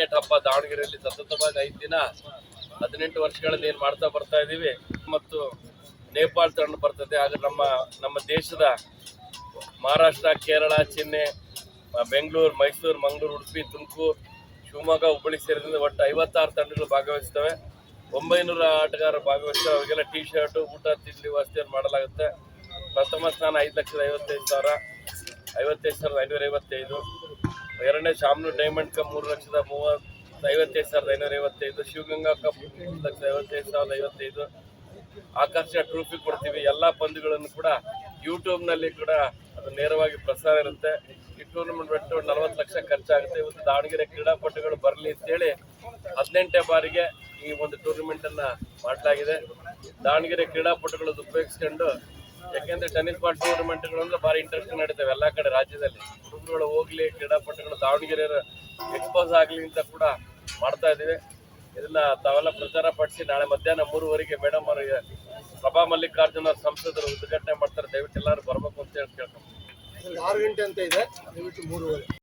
Cricket ಹಬ್ಬ ದಾವಣಗೆರೆಯಲ್ಲಿ ಸತತವಾಗಿ ಐದು ದಿನ, ಹದಿನೆಂಟು ವರ್ಷಗಳಲ್ಲಿ ಏನು ಮಾಡ್ತಾ ಬರ್ತಾ ಇದ್ದೀವಿ ಮತ್ತು ನೇಪಾಳ ತಂಡ ಬರ್ತದೆ. ಆಗ ನಮ್ಮ ನಮ್ಮ ದೇಶದ ಮಹಾರಾಷ್ಟ್ರ, ಕೇರಳ, ಚೆನ್ನೈ, ಬೆಂಗಳೂರು, ಮೈಸೂರು, ಮಂಗಳೂರು, ಉಡುಪಿ, ತುಮಕೂರು, ಶಿವಮೊಗ್ಗ, ಹುಬ್ಬಳ್ಳಿ ಸೇರಿದಂತೆ ಒಟ್ಟು ಐವತ್ತಾರು ತಂಡಗಳು ಭಾಗವಹಿಸ್ತವೆ ಒಂಬೈನೂರ ಆಟಗಾರರು ಭಾಗವಹಿಸ್ತವೆ ಅವರಿಗೆಲ್ಲ ಟಿ ಶರ್ಟು ಊಟ, ತಿಂಡಿ ವ್ಯವಸ್ಥೆಯನ್ನು ಮಾಡಲಾಗುತ್ತೆ? ಪ್ರಥಮ ಸ್ಥಾನ ಐದು ಲಕ್ಷದ ಐವತ್ತೈದು ಸಾವಿರ, ಐವತ್ತೈದು ಸಾವಿರದ ಐನೂರ ಐವತ್ತೈದು. ಎರಡನೇ ಶಾಮನೂರು ಡೈಮಂಡ್ ಕಪ್ ಮೂರು ಲಕ್ಷದ ಮೂವತ್ತು ಐವತ್ತೈದು ಸಾವಿರದ ಐನೂರ ಐವತ್ತೈದು, ಶಿವಗಂಗಾ ಕಪ್ ಮೂರು ಲಕ್ಷದ ಐವತ್ತೈದು ಸಾವಿರದ ಐವತ್ತೈದು. ಆಕರ್ಷಕ ಟ್ರೋಫಿ ಕೊಡ್ತೀವಿ. ಎಲ್ಲ ಪಂದ್ಯಗಳನ್ನು ಕೂಡ ಯೂಟ್ಯೂಬ್ನಲ್ಲಿ ಕೂಡ ಅದು ನೇರವಾಗಿ ಪ್ರಸಾರ ಇರುತ್ತೆ. ಈ ಟೂರ್ನಮೆಂಟ್ ಬಿಟ್ಟು ನಲವತ್ತು ಲಕ್ಷ ಖರ್ಚಾಗುತ್ತೆ. ಇವತ್ತು ದಾವಣಗೆರೆ ಕ್ರೀಡಾಪಟುಗಳು ಬರಲಿ ಅಂತೇಳಿ ಹದಿನೆಂಟನೇ ಬಾರಿಗೆ ಈ ಒಂದು ಟೂರ್ನಮೆಂಟನ್ನು ಮಾಡಲಾಗಿದೆ. ದಾವಣಗೆರೆ ಕ್ರೀಡಾಪಟುಗಳನ್ನು ಉಪಯೋಗಿಸ್ಕೊಂಡು ಯಾಕೆಂದ್ರೆ ಟೆನ್ನಿಸ್ ಬಾಲ್ ಟೂರ್ನಮೆಂಟ್ಗಳು ಅಂದ್ರೆ ಭಾರಿ ಇಂಟ್ರೆಸ್ಟ್ ನಡೀತವೆ ಎಲ್ಲ ಕಡೆ ರಾಜ್ಯದಲ್ಲಿ. ಹುಡುಗರುಗಳು ಹೋಗ್ಲಿ, ಕ್ರೀಡಾಪಟುಗಳು ದಾವಣಗೆರೆ ಎಕ್ಸ್ಪೋಸ್ ಆಗಲಿ ಅಂತ ಕೂಡ ಮಾಡ್ತಾ ಇದ್ದೀವಿ. ಇದನ್ನ ತಾವೆಲ್ಲ ಪ್ರಚಾರ ಪಡಿಸಿ ನಾಳೆ ಮಧ್ಯಾಹ್ನ ಮೂರುವರೆಗೆ ಮೇಡಮ್ ಅವರಿಗೆ ಪ್ರಭಾ ಮಲ್ಲಿಕಾರ್ಜುನ ಸಂಸದರು ಉದ್ಘಾಟನೆ ಮಾಡ್ತಾರೆ. ದಯವಿಟ್ಟು ಎಲ್ಲರೂ ಬರ್ಬೇಕು ಅಂತ ಹೇಳಿ ಕೇಳ್ಕೊಂಡು ಆರು ಗಂಟೆ ಅಂತ ಇದೆ. ದಯವಿಟ್ಟು ಮೂರುವರೆ.